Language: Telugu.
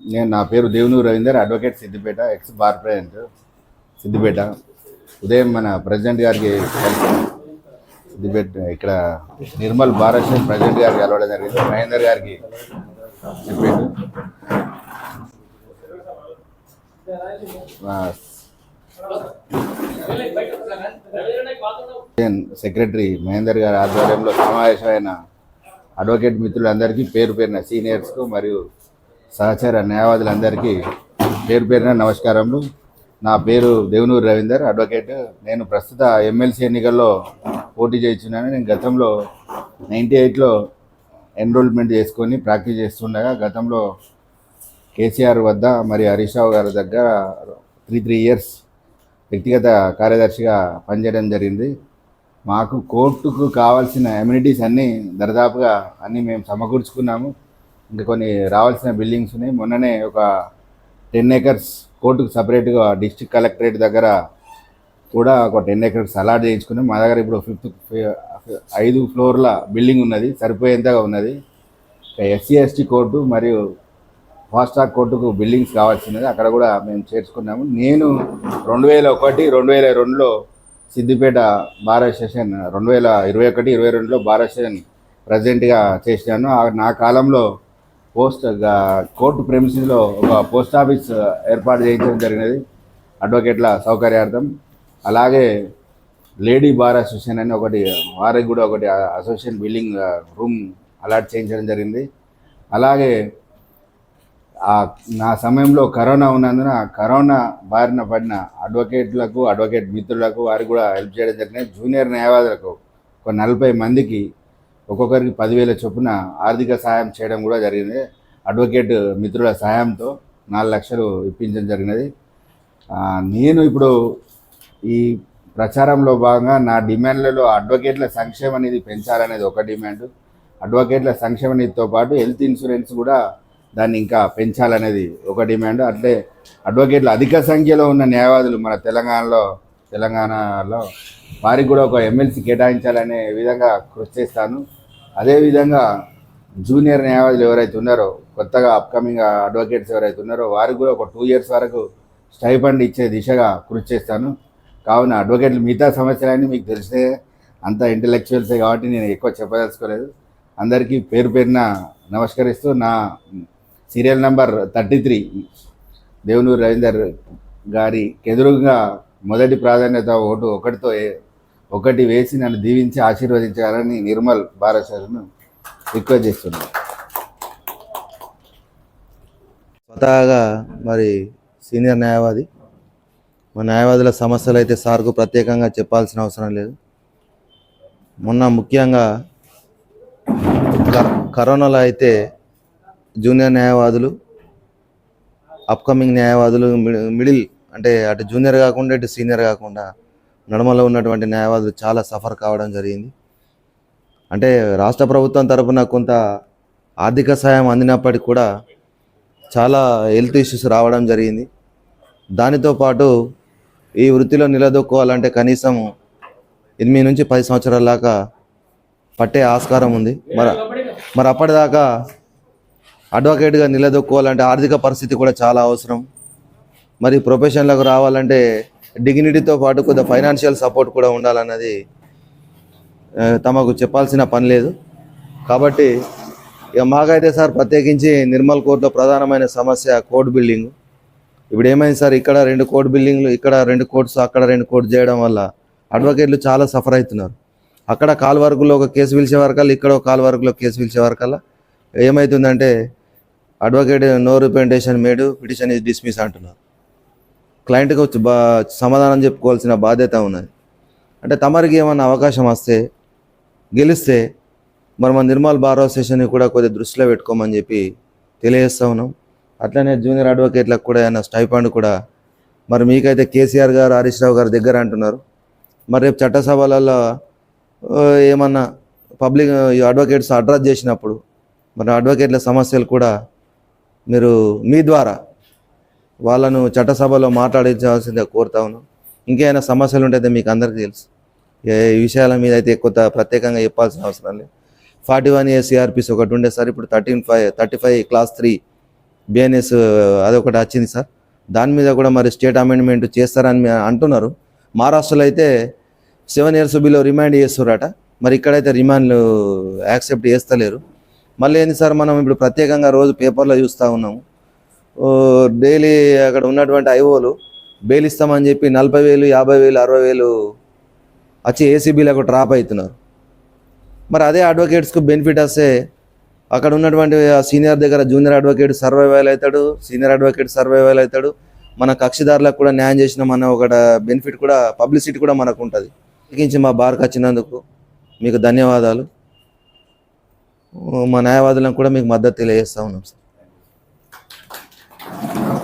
నేను నా పేరు Devunuru Ravinder advocate Siddipet ex bar president Siddipet. ఉదయం మన ప్రెసిడెంట్ గారికి సిద్దిపేట ఇక్కడ నిర్మల్ భారత్ ప్రెసిడెంట్ గారికి కలవడం జరిగింది. మహేందర్ గారికి చెప్పాడు సెక్రటరీ మహేందర్ గారి ఆధ్వర్యంలో సమావేశమైన అడ్వకేట్ మిత్రులందరికీ పేరు పేరున సీనియర్స్కు మరియు సహచర న్యాయవాదులందరికీ పేరు పేరున నమస్కారములు. నా పేరు దేవునూరు రవీందర్ అడ్వకేట్. నేను ప్రస్తుత ఎమ్మెల్సీ ఎన్నికల్లో పోటీ చేస్తున్నాను నేను గతంలో నైంటీ ఎయిట్లో ఎన్రోల్మెంట్ చేసుకొని ప్రాక్టీస్ చేస్తుండగా గతంలో కేసీఆర్ వద్ద మరి హరీష్ రావు గారి దగ్గర త్రీ త్రీ ఇయర్స్ వ్యక్తిగత కార్యదర్శిగా పనిచేయడం జరిగింది. మాకు కోర్టుకు కావాల్సిన ఎమ్యూనిటీస్ అన్నీ దరిదాపుగా అన్నీ మేము సమకూర్చుకున్నాము. ఇంకా కొన్ని రావాల్సిన బిల్డింగ్స్ ఉన్నాయి. మొన్ననే ఒక టెన్ ఏకర్స్ కోర్టుకు సపరేట్గా డిస్ట్రిక్ట్ కలెక్టరేట్ దగ్గర కూడా ఒక టెన్ ఏకర్స్ అలాట్ చేయించుకున్నాం. మా దగ్గర ఇప్పుడు ఫిఫ్త్ ఐదు ఫ్లోర్ల బిల్డింగ్ ఉన్నది. సరిపోయేంతగా ఉన్నది. ఎస్సీ ఎస్టీ కోర్టు మరియు ఫాస్ట్ ట్రాక్ కోర్టుకు బిల్డింగ్స్ కావాల్సినది. అక్కడ కూడా మేము చేర్చుకున్నాము. నేను రెండు వేల ఒకటి రెండు వేల రెండులో సిద్దిపేట భారత్ సెషన్ రెండు వేల ఇరవై ఒకటి ఇరవై రెండులో భారత్ సెషన్ ప్రెసిడెంట్గా చేసినాను. నా కాలంలో పోస్ట్ కోర్టు ప్రెమిసెస్లో ఒక పోస్ట్ ఆఫీస్ ఏర్పాటు చేయించడం జరిగినది. అడ్వకేట్ల సౌకర్యార్థం. అలాగే లేడీ బార్ అసోసియేషన్ అని ఒకటి వారికి కూడా ఒకటి అసోసియేషన్ బిల్డింగ్ రూమ్ అలాట్ చేయించడం జరిగింది. అలాగే నా సమయంలో కరోనా ఉన్నందున కరోనా బారిన పడిన అడ్వకేట్లకు అడ్వకేట్ మిత్రులకు వారికి కూడా హెల్ప్ చేయడం జరిగింది. జూనియర్ న్యాయవాదులకు ఒక నలభై మందికి ఒక్కొక్కరికి పదివేల చొప్పున ఆర్థిక సహాయం చేయడం కూడా జరిగింది. అడ్వకేట్ మిత్రుల సహాయంతో నాలుగు లక్షలు ఇప్పించడం జరిగినది. నేను ఇప్పుడు ఈ ప్రచారంలో భాగంగా నా డిమాండ్లలో అడ్వకేట్ల సంక్షేమ నిధి పెంచాలనేది ఒక డిమాండ్. అడ్వకేట్ల సంక్షేమ నిధితో పాటు హెల్త్ ఇన్సూరెన్స్ కూడా దాన్ని ఇంకా పెంచాలనేది ఒక డిమాండ్. అట్లే అడ్వకేట్లు అధిక సంఖ్యలో ఉన్న న్యాయవాదులు మన తెలంగాణలో తెలంగాణలో వారికి కూడా ఒక ఎమ్మెల్సీ కేటాయించాలనే విధంగా కృషి చేస్తాను. అదేవిధంగా జూనియర్ న్యాయవాదులు ఎవరైతే ఉన్నారో కొత్తగా అప్కమింగ్ అడ్వకేట్స్ ఎవరైతే ఉన్నారో వారికి కూడా ఒక టూ ఇయర్స్ వరకు స్టైఫండ్ ఇచ్చే దిశగా కృషి చేస్తాను. కావున అడ్వకేట్లు మిగతా సమస్యలన్నీ మీకు తెలిసే అంత ఇంటలెక్చువల్సే కాబట్టి నేను ఎక్కువ చెప్పదలుచుకోలేదు. అందరికీ పేరు పేరున నమస్కరిస్తూ నా serial number thirty three Devunuru Ravinder గారి ఎదురుగా మొదటి ప్రాధాన్యత ఓటు ఒకటితో ఒకటి వేసి నన్ను దీవించి ఆశీర్వదించాలని నిర్మల్ భారతను రిక్వెస్ట్ చేస్తున్నాను స్వతహాగా మరి సీనియర్ న్యాయవాది మా న్యాయవాదుల సమస్యలు అయితే సార్కు ప్రత్యేకంగా చెప్పాల్సిన అవసరం లేదు. మొన్న ముఖ్యంగా కరోనాలో అయితే జూనియర్ న్యాయవాదులు అప్కమింగ్ న్యాయవాదులు మిడి- మిడిల్ అంటే అటు జూనియర్ కాకుండా ఇటు సీనియర్ కాకుండా నడుమలో ఉన్నటువంటి న్యాయవాదులు చాలా సఫర్ కావడం జరిగింది. అంటే రాష్ట్ర ప్రభుత్వం తరపున కొంత ఆర్థిక సాయం అందినప్పటికీ కూడా చాలా హెల్త్ ఇష్యూస్ రావడం జరిగింది. దానితో పాటు ఈ వృత్తిలో నిలదొక్కోవాలంటే కనీసం ఎనిమిది నుంచి పది సంవత్సరాల దాకా పట్టే ఆస్కారం ఉంది. మరి మరి అప్పటిదాకా అడ్వకేట్గా నిలదొక్కోవాలంటే ఆర్థిక పరిస్థితి కూడా చాలా అవసరం. మరి ప్రొఫెషన్లకు రావాలంటే డిగ్నిటీతో పాటు కొద్దిగా ఫైనాన్షియల్ సపోర్ట్ కూడా ఉండాలన్నది తమకు చెప్పాల్సిన పని లేదు. కాబట్టి ఇక మాకైతే సార్ ప్రత్యేకించి నిర్మల్ కోర్టులో ప్రధానమైన సమస్య కోర్టు బిల్డింగ్ ఇప్పుడు ఏమైంది సార్ ఇక్కడ రెండు కోర్టు బిల్డింగ్లు ఇక్కడ రెండు కోర్ట్స్ అక్కడ రెండు కోర్టు చేయడం వల్ల అడ్వకేట్లు చాలా సఫర్ అవుతున్నారు. అక్కడ కాల్ వర్కులో ఒక కేసు పిలిచే వరకల్లా ఇక్కడ ఒక కాల్ వర్కులో కేసు పిలిచే వరకల్లా ఏమవుతుందంటే advocate no representation made petition is dismiss అంటున్నారు. క్లయింట్కి వచ్చి బా సమాధానం చెప్పుకోవాల్సిన బాధ్యత ఉన్నది. అంటే తమరికి ఏమన్నా అవకాశం వస్తే గెలిస్తే మరి మన నిర్మల్ బార్ అసోసియేషన్ కూడా కొద్దిగా దృష్టిలో పెట్టుకోమని చెప్పి తెలియజేస్తా ఉన్నాం. అట్లనే జూనియర్ అడ్వకేట్లకు కూడా ఏమైనా స్టైపాండ్ కూడా మరి మీకైతే కేసీఆర్ గారు హరీష్ రావు గారు దగ్గర అంటున్నారు. మరి రేపు చట్టసభలలో ఏమన్నా పబ్లిక్ అడ్వకేట్స్ అడ్రస్ చేసినప్పుడు మరి అడ్వకేట్ల సమస్యలు కూడా మీరు మీ ద్వారా వాళ్ళను చట్టసభలో మాట్లాడించాల్సిందే కోరుతా ఉన్నాం. ఇంకేమైనా సమస్యలు ఉంటే మీకు అందరికీ తెలుసు. ఏ విషయాల మీద అయితే కొత్త ప్రత్యేకంగా చెప్పాల్సిన అవసరం లేదు. ఫార్టీ వన్ ఇయర్ సిఆర్పిస్ ఒకటి ఉండే సార్ ఇప్పుడు thirteen five thirty five clause three BNS అదొకటి వచ్చింది సార్. దాని మీద కూడా మరి స్టేట్ అమెండ్మెంట్ చేస్తారని అంటున్నారు. మహారాష్ట్రలో అయితే సెవెన్ ఇయర్స్ బిలో రిమాండ్ చేస్తున్నారట మరి ఇక్కడైతే రిమాండ్లు యాక్సెప్ట్ చేస్తలేరు. మళ్ళీ ఏంది సార్ మనం ఇప్పుడు ప్రత్యేకంగా రోజు పేపర్లో చూస్తూ ఉన్నాము. డైలీ అక్కడ ఉన్నటువంటి ఐఓలు బెయిలిస్తామని చెప్పి నలభై వేలు యాభై వేలు అరవై వేలు వచ్చి ఏసీబీలకు డ్రాప్ అవుతున్నారు. మరి అదే అడ్వకేట్స్కు బెనిఫిట్ వస్తే అక్కడ ఉన్నటువంటి సీనియర్ దగ్గర జూనియర్ అడ్వకేట్ సర్వైవల్ అవుతాడు సీనియర్ అడ్వకేట్ సర్వైవల్ అవుతాడు. మన కక్షిదారులకు కూడా న్యాయం చేసినామన్న ఒక బెనిఫిట్ కూడా పబ్లిసిటీ కూడా మనకు ఉంటుంది. ఇకించి మా బార్కి వచ్చినందుకు మీకు ధన్యవాదాలు. మా న్యాయవాదులకు కూడా మీకు మద్దతు తెలియజేస్తా ఉన్నాం సార్. Amen.